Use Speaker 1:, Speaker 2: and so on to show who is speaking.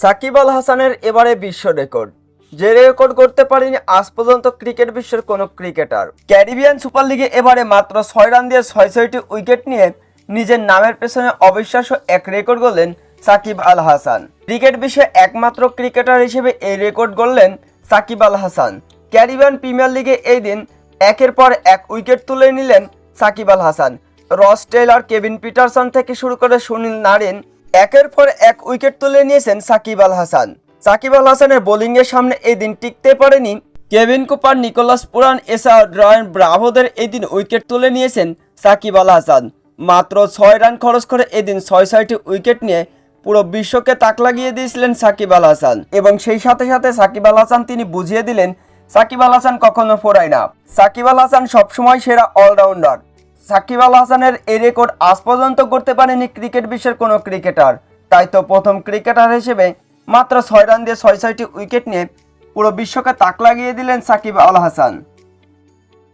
Speaker 1: সাকিব আল হাসানের এবারে বিশ্ব রেকর্ড। যে রেকর্ড করতে পারেনি আজ পর্যন্ত ক্রিকেট বিশ্বের কোনো ক্রিকেটার। ক্যারিবিয়ান সুপার লিগে এবারে মাত্র ছয় রান দিয়ে ছয় ছয়টি উইকেট নিয়ে নিজের নামের পেছনে অবিশ্বাস্য এক রেকর্ড গড়লেন সাকিব আল হাসান। ক্রিকেট বিশ্বে একমাত্র ক্রিকেটার হিসেবে এই রেকর্ড গড়লেন সাকিব আল হাসান। ক্যারিবিয়ান প্রিমিয়ার লিগে এই দিন একের পর এক উইকেট তুলে নিলেন সাকিব আল হাসান। রস টেইলর কেভিন পিটারসন থেকে শুরু করে সুনীল নারিন একের পর এক উইকেট তুলে নিয়েছেন সাকিব আল হাসান। সাকিব আল হাসানের বোলিংয়ের সামনে এই দিন টিকতে পারেনি কেভিন কুপার, নিকোলাস পুরান এছাড়াও ড্রয়েন ব্রাভোদের এই দিন উইকেট তুলে নিয়েছেন সাকিব আল হাসান। মাত্র ছয় রান খরচ করে এদিন ছয় ছয়টি উইকেট নিয়ে পুরো বিশ্বকে তাক লাগিয়ে দিয়েছিলেন সাকিব আল হাসান এবং সেই সাথে সাথে সাকিব আল হাসান তিনি বুঝিয়ে দিলেন, সাকিব আল হাসান কখনো ফোরায় না। সাকিব আল হাসান সবসময় সেরা অলরাউন্ডার। সাকিব আল হাসানের এই রেকর্ড আজ পর্যন্ত করতে পারেনি ক্রিকেট বিশ্বের কোনো ক্রিকেটার। তাই তো প্রথম ক্রিকেটার হিসেবে মাত্র ছয় রান দিয়ে ছয় ছয়টি উইকেট নিয়ে পুরো বিশ্বকে তাক লাগিয়ে দিলেন সাকিব আল হাসান।